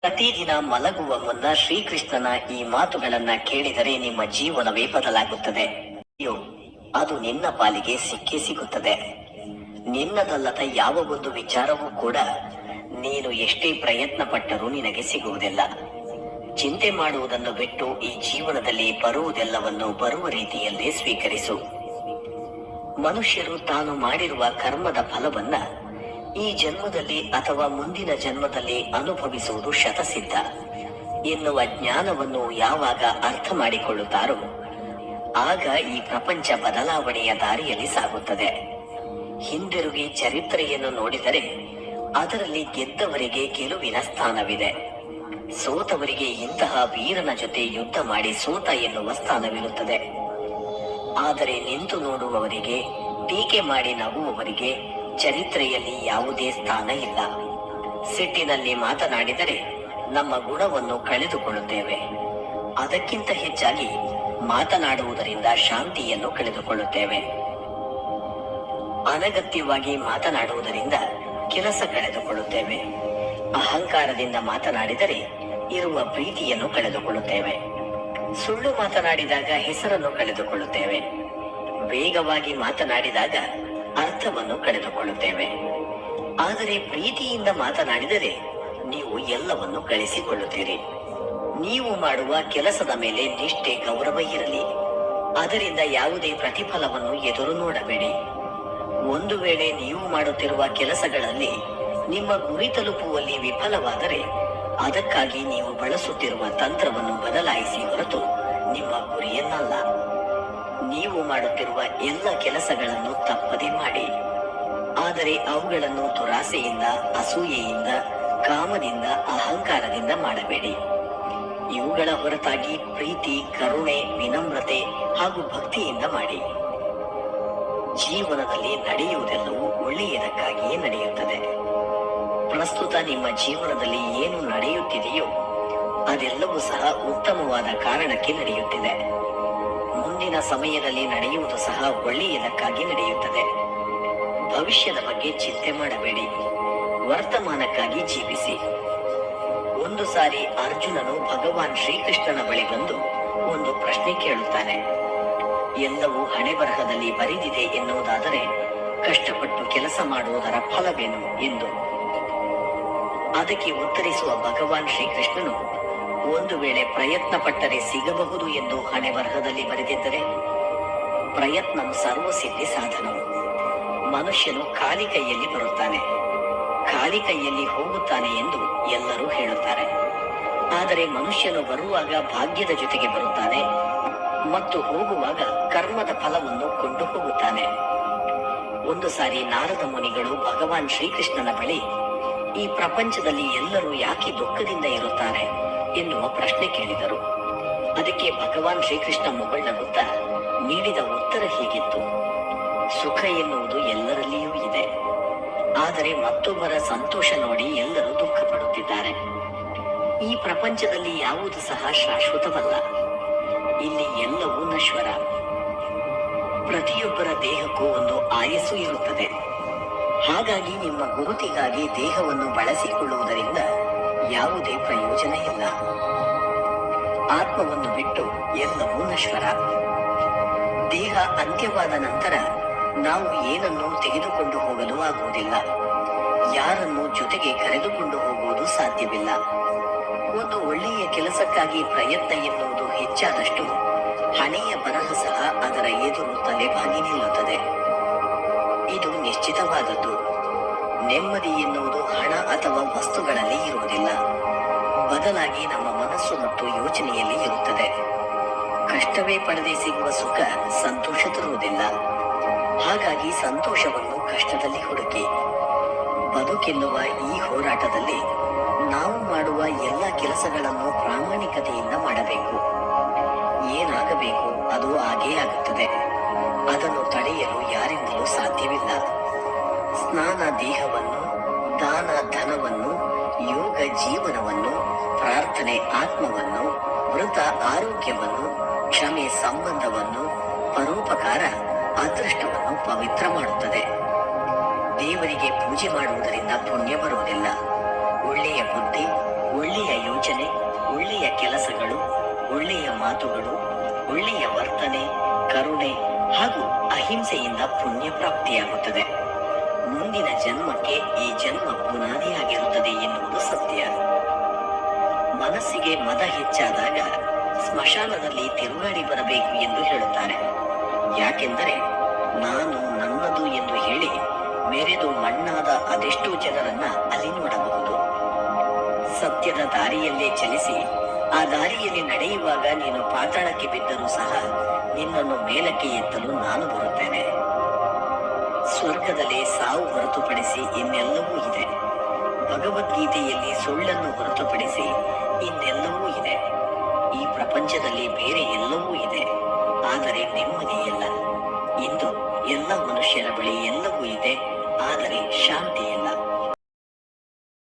ಪ್ರತಿದಿನ ಮಲಗುವ ಮುನ್ನ ಶ್ರೀಕೃಷ್ಣನ ಈ ಮಾತುಗಳನ್ನ ಕೇಳಿದರೆ ನಿಮ್ಮ ಜೀವನವೇ ಬದಲಾಗುತ್ತದೆ. ಅದು ನಿನ್ನ ಪಾಲಿಗೆ ಸಿಕ್ಕೇ ಸಿಗುತ್ತದೆ. ನಿನ್ನದಲ್ಲದ ಯಾವ ಒಂದು ವಿಚಾರವೂ ಕೂಡ ನೀನು ಎಷ್ಟೇ ಪ್ರಯತ್ನ ಪಟ್ಟರೂ ನಿನಗೆ ಸಿಗುವುದಿಲ್ಲ. ಚಿಂತೆ ಮಾಡುವುದನ್ನು ಬಿಟ್ಟು ಈ ಜೀವನದಲ್ಲಿ ಬರುವುದೆಲ್ಲವನ್ನು ಬರುವ ರೀತಿಯಲ್ಲೇ ಸ್ವೀಕರಿಸು. ಮನುಷ್ಯರು ತಾನು ಮಾಡಿರುವ ಕರ್ಮದ ಫಲವನ್ನ ಈ ಜನ್ಮದಲ್ಲಿ ಅಥವಾ ಮುಂದಿನ ಜನ್ಮದಲ್ಲಿ ಅನುಭವಿಸುವುದು ಶತಸಿದ್ಧ. ಎನ್ನುವ ಜ್ಞಾನವನ್ನು ಯಾವಾಗ ಅರ್ಥ ಮಾಡಿಕೊಳ್ಳುತ್ತಾರೋ, ಆಗ ಈ ಪ್ರಪಂಚ ಬದಲಾವಣೆಯ ದಾರಿಯಲ್ಲಿ ಸಾಗುತ್ತದೆ. ಹಿಂದಿರುಗಿ ಚರಿತ್ರೆಯನ್ನು ನೋಡಿದರೆ, ಅದರಲ್ಲಿ ಗೆದ್ದವರಿಗೆ ಗೆಲುವಿನ ಸ್ಥಾನವಿದೆ. ಸೋತವರಿಗೆ ಇಂತಹ ವೀರನ ಜೊತೆ ಯುದ್ಧ ಮಾಡಿ ಸೋತ ಎನ್ನುವ ಸ್ಥಾನವಿರುತ್ತದೆ. ಆದರೆ ನಿಂತು ನೋಡುವವರಿಗೆ, ಟೀಕೆ ಮಾಡಿ ನಗುವವರಿಗೆ ಚರಿತ್ರೆಯಲ್ಲಿ ಯಾವುದೇ ಸ್ಥಾನ ಇಲ್ಲ. ಸಿಟ್ಟಿನಲ್ಲಿ ಮಾತನಾಡಿದರೆ ನಮ್ಮ ಗುಣವನ್ನು ಕಳೆದುಕೊಳ್ಳುತ್ತೇವೆ. ಅದಕ್ಕಿಂತ ಹೆಚ್ಚಾಗಿ ಮಾತನಾಡುವುದರಿಂದ ಶಾಂತಿಯನ್ನು ಕಳೆದುಕೊಳ್ಳುತ್ತೇವೆ. ಅನಗತ್ಯವಾಗಿ ಮಾತನಾಡುವುದರಿಂದ ಕೆಲಸ ಕಳೆದುಕೊಳ್ಳುತ್ತೇವೆ. ಅಹಂಕಾರದಿಂದ ಮಾತನಾಡಿದರೆ ಇರುವ ಪ್ರೀತಿಯನ್ನು ಕಳೆದುಕೊಳ್ಳುತ್ತೇವೆ. ಸುಳ್ಳು ಮಾತನಾಡಿದಾಗ ಹೆಸರನ್ನು ಕಳೆದುಕೊಳ್ಳುತ್ತೇವೆ. ವೇಗವಾಗಿ ಮಾತನಾಡಿದಾಗ ಅರ್ಥವನ್ನು ಕಳೆದುಕೊಳ್ಳುತ್ತೇವೆ. ಆದರೆ ಪ್ರೀತಿಯಿಂದ ಮಾತನಾಡಿದರೆ ನೀವು ಎಲ್ಲವನ್ನು ಕಳಿಸಿಕೊಳ್ಳುತ್ತೀರಿ ನೀವು ಮಾಡುವ ಕೆಲಸದ ಮೇಲೆ ನಿಷ್ಠೆ, ಗೌರವ ಇರಲಿ. ಅದರಿಂದ ಯಾವುದೇ ಪ್ರತಿಫಲವನ್ನು ಎದುರು ನೋಡಬೇಡಿ. ಒಂದು ವೇಳೆ ನೀವು ಮಾಡುತ್ತಿರುವ ಕೆಲಸಗಳಲ್ಲಿ ನಿಮ್ಮ ಗುರಿ ತಲುಪುವಲ್ಲಿ ವಿಫಲವಾದರೆ ಅದಕ್ಕಾಗಿ ನೀವು ಬಳಸುತ್ತಿರುವ ತಂತ್ರವನ್ನು ಬದಲಾಯಿಸಿ ಹೊರತು ನಿಮ್ಮ ಗುರಿಯನ್ನಲ್ಲ. ನೀವು ಮಾಡುತ್ತಿರುವ ಎಲ್ಲ ಕೆಲಸಗಳನ್ನು ತಪ್ಪದೆ ಮಾಡಿ. ಆದರೆ ಅವುಗಳನ್ನು ದುರಾಸೆಯಿಂದ, ಅಸೂಯೆಯಿಂದ, ಕಾಮದಿಂದ, ಅಹಂಕಾರದಿಂದ ಮಾಡಬೇಡಿ. ಇವುಗಳ ಹೊರತಾಗಿ ಪ್ರೀತಿ, ಕರುಣೆ, ವಿನಮ್ರತೆ ಹಾಗೂ ಭಕ್ತಿಯಿಂದ ಮಾಡಿ. ಜೀವನದಲ್ಲಿ ನಡೆಯುವುದೆಲ್ಲವೂ ಒಳ್ಳೆಯದಕ್ಕಾಗಿಯೇ ನಡೆಯುತ್ತದೆ. ಪ್ರಸ್ತುತ ನಿಮ್ಮ ಜೀವನದಲ್ಲಿ ಏನು ನಡೆಯುತ್ತಿದೆಯೋ ಅದೆಲ್ಲವೂ ಸಹ ಉತ್ತಮವಾದ ಕಾರಣಕ್ಕೆ ನಡೆಯುತ್ತಿದೆ. ಮುಂದಿನ ಸಮಯದಲ್ಲಿ ನಡೆಯುವುದು ಸಹ ಒಳ್ಳೆಯದಕ್ಕಾಗಿ ನಡೆಯುತ್ತದೆ. ಭವಿಷ್ಯದ ಬಗ್ಗೆ ಚಿಂತೆ ಮಾಡಬೇಡಿ. ವರ್ತಮಾನಕ್ಕಾಗಿ ಜೀವಿಸಿ. ಒಂದು ಸಾರಿ ಅರ್ಜುನನು ಭಗವಾನ್ ಶ್ರೀಕೃಷ್ಣನ ಬಳಿ ಬಂದು ಒಂದು ಪ್ರಶ್ನೆ ಕೇಳುತ್ತಾನೆ. ಎಲ್ಲವೂ ಹಣೆ ಬರಹದಲ್ಲಿ ಬರೆದಿದೆ ಎನ್ನುವುದಾದರೆ ಕಷ್ಟಪಟ್ಟು ಕೆಲಸ ಮಾಡುವುದರ ಫಲವೇನು ಎಂದು. ಅದಕ್ಕೆ ಉತ್ತರಿಸುವ ಭಗವಾನ್ ಶ್ರೀಕೃಷ್ಣನು ಒಂದು ವೇಳೆ ಪ್ರಯತ್ನ ಪಟ್ಟರೆ ಸಿಗಬಹುದು ಎಂದು ಹಣೆ ಬರಹದಲ್ಲಿ ಬರೆದಿದ್ದರೆ ಪ್ರಯತ್ನವು ಸರ್ವಸಿದ್ಧಿ ಸಾಧನವು. ಮನುಷ್ಯನು ಖಾಲಿ ಕೈಯಲ್ಲಿ ಬರುತ್ತಾನೆ. ಖಾಲಿ ಕೈಯಲ್ಲಿ ಹೋಗುತ್ತಾನೆ ಎಂದು ಎಲ್ಲರೂ ಹೇಳುತ್ತಾರೆ. ಆದರೆ ಮನುಷ್ಯನು ಬರುವಾಗ ಭಾಗ್ಯದ ಜೊತೆಗೆ ಬರುತ್ತಾನೆ ಮತ್ತು ಹೋಗುವಾಗ ಕರ್ಮದ ಫಲವನ್ನು ಕೊಂಡು ಹೋಗುತ್ತಾನೆ. ಒಂದು ಸಾರಿ ನಾರದ ಮುನಿಗಳು ಭಗವಾನ್ ಶ್ರೀಕೃಷ್ಣನ ಬಳಿ ಈ ಪ್ರಪಂಚದಲ್ಲಿ ಎಲ್ಲರೂ ಯಾಕೆ ದುಃಖದಿಂದ ಇರುತ್ತಾರೆ? ಎನ್ನುವ ಪ್ರಶ್ನೆ ಕೇಳಿದರು. ಅದಕ್ಕೆ ಭಗವಾನ್ ಶ್ರೀಕೃಷ್ಣ ಮುಗುಳ್ನಗುತ್ತಾ ನೀಡಿದ ಉತ್ತರ ಹೀಗಿತ್ತು. ಸುಖ ಎನ್ನುವುದು ಎಲ್ಲರಲ್ಲಿಯೂ ಇದೆ. ಆದರೆ ಮತ್ತೊಬ್ಬರ ಸಂತೋಷ ನೋಡಿ ಎಲ್ಲರೂ ದುಃಖ ಪಡುತ್ತಿದ್ದಾರೆ ಈ ಪ್ರಪಂಚದಲ್ಲಿ ಯಾವುದು ಸಹ ಶಾಶ್ವತವಲ್ಲ. ಇಲ್ಲಿ ಎಲ್ಲವೂ ನಶ್ವರ. ಪ್ರತಿಯೊಬ್ಬರ ದೇಹಕ್ಕೂ ಒಂದು ಆಯಸ್ಸು ಇರುತ್ತದೆ. ಹಾಗಾಗಿ ನಿಮ್ಮ ಗುರುತಿಗಾಗಿ ದೇಹವನ್ನು ಬಳಸಿಕೊಳ್ಳುವುದರಿಂದ ಯಾವುದೇ ಪ್ರಯೋಜನ ಇಲ್ಲ ಆತ್ಮವನ್ನು ಬಿಟ್ಟು ಎಲ್ಲ ನಶ್ವರ ದೇಹ ಅಂತ್ಯವಾದ ನಂತರ ನಾವು ಏನನ್ನು ತೆಗೆದುಕೊಂಡು ಹೋಗಲು ಆಗುವುದಿಲ್ಲ. ಯಾರನ್ನು ಜೊತೆಗೆ ಕರೆದುಕೊಂಡು ಹೋಗುವುದು ಸಾಧ್ಯವಿಲ್ಲ. ಒಂದು ಒಳ್ಳೆಯ ಕೆಲಸಕ್ಕಾಗಿ ಪ್ರಯತ್ನ ಎನ್ನುವುದು ಹೆಚ್ಚಾದಷ್ಟು ಹಣೆಯ ಬರಹ ಸಹ ಅದರ ಎದುರು ತಲೆಬಾಗಿ ನಿಲ್ಲುತ್ತದೆ. ಇದು ನಿಶ್ಚಿತವಾದದ್ದು. ನೆಮ್ಮದಿ ಎನ್ನುವುದು ಹಣ ಅಥವಾ ವಸ್ತುಗಳಲ್ಲಿ ಇರುವುದಿಲ್ಲ. ಬದಲಾಗಿ ನಮ್ಮ ಮನಸ್ಸು ಮತ್ತು ಯೋಚನೆಯಲ್ಲಿ ಇರುತ್ತದೆ. ಕಷ್ಟವೇ ಪಡೆದೇ ಸಿಗುವ ಸುಖ ಸಂತೋಷ ತರುವುದಿಲ್ಲ. ಹಾಗಾಗಿ ಸಂತೋಷವನ್ನು ಕಷ್ಟದಲ್ಲಿ ಹುಡುಕಿ. ಬದುಕೆನ್ನುವ ಈ ಹೋರಾಟದಲ್ಲಿ ನಾವು ಮಾಡುವ ಎಲ್ಲ ಕೆಲಸಗಳನ್ನು ಪ್ರಾಮಾಣಿಕತೆಯಿಂದ ಮಾಡಬೇಕು. ಏನಾಗಬೇಕು ಅದು ಹಾಗೇ ಆಗುತ್ತದೆ. ಅದನ್ನು ತಡೆಯಲು ಯಾರಿಂದಲೂ ಸಾಧ್ಯವಿಲ್ಲ. ಸ್ನಾನ ದೇಹವನ್ನು, ದಾನ ಧನವನ್ನು, ಯೋಗ ಜೀವನವನ್ನು, ಪ್ರಾರ್ಥನೆ ಆತ್ಮವನ್ನು, ಮೃತ ಆರೋಗ್ಯವನ್ನು, ಕ್ಷಮೆ ಸಂಬಂಧವನ್ನು, ಪರೋಪಕಾರ ಅದೃಷ್ಟವನ್ನು ಪವಿತ್ರ ಮಾಡುತ್ತದೆ. ದೇವರಿಗೆ ಪೂಜೆ ಮಾಡುವುದರಿಂದ ಪುಣ್ಯ ಬರುವುದಿಲ್ಲ. ಒಳ್ಳೆಯ ಬುದ್ಧಿ, ಒಳ್ಳೆಯ ಯೋಚನೆ, ಒಳ್ಳೆಯ ಕೆಲಸಗಳು, ಒಳ್ಳೆಯ ಮಾತುಗಳು, ಒಳ್ಳೆಯ ವರ್ತನೆ, ಕರುಣೆ ಹಾಗೂ ಅಹಿಂಸೆಯಿಂದ ಪುಣ್ಯ ಪ್ರಾಪ್ತಿಯಾಗುತ್ತದೆ. ಮುಂದಿನ ಜನ್ಮಕ್ಕೆ ಈ ಜನ್ಮ ಬುನಾದಿಯಾಗಿರುತ್ತದೆ ಎನ್ನುವುದು ಸತ್ಯ. ಮನಸ್ಸಿಗೆ ಮದ ಹೆಚ್ಚಾದಾಗ ಸ್ಮಶಾನದಲ್ಲಿ ತಿರುಗಾಡಿ ಬರಬೇಕು ಎಂದು ಹೇಳುತ್ತಾರೆ. ಯಾಕೆಂದರೆ ನಾನು ನನ್ನದು ಎಂದು ಹೇಳಿ ಮೆರೆದು ಮಣ್ಣಾದ ಅದೆಷ್ಟೋ ಜನರನ್ನ ಅಲ್ಲಿ ನೋಡಬಹುದು ಸತ್ಯದ ದಾರಿಯಲ್ಲೇ ಚಲಿಸಿ ಆ ದಾರಿಯಲ್ಲಿ ನಡೆಯುವಾಗ ನೀನು ಪಾತಾಳಕ್ಕೆ ಬಿದ್ದರೂ ಸಹ ನಿನ್ನನ್ನು ಮೇಲಕ್ಕೆ ಎತ್ತಲು ನಾನು ಬರುತ್ತೇನೆ. ಸ್ವರ್ಗದಲ್ಲಿ ಸಾವು ಹೊರತುಪಡಿಸಿ ಇನ್ನೆಲ್ಲವೂ ಇದೆ. ಭಗವದ್ಗೀತೆಯಲ್ಲಿ ಸುಳ್ಳನ್ನು ಹೊರತುಪಡಿಸಿ ಇನ್ನೆಲ್ಲವೂ ಇದೆ. ಈ ಪ್ರಪಂಚದಲ್ಲಿ ಬೇರೆ ಎಲ್ಲವೂ ಇದೆ. ಆದರೆ ನೆಮ್ಮದಿಯಿಲ್ಲ ಇಂದು ಎಲ್ಲ ಮನುಷ್ಯರ ಬಳಿ ಎಲ್ಲವೂ ಇದೆ. ಆದರೆ ಶಾಂತಿ ಇಲ್ಲ.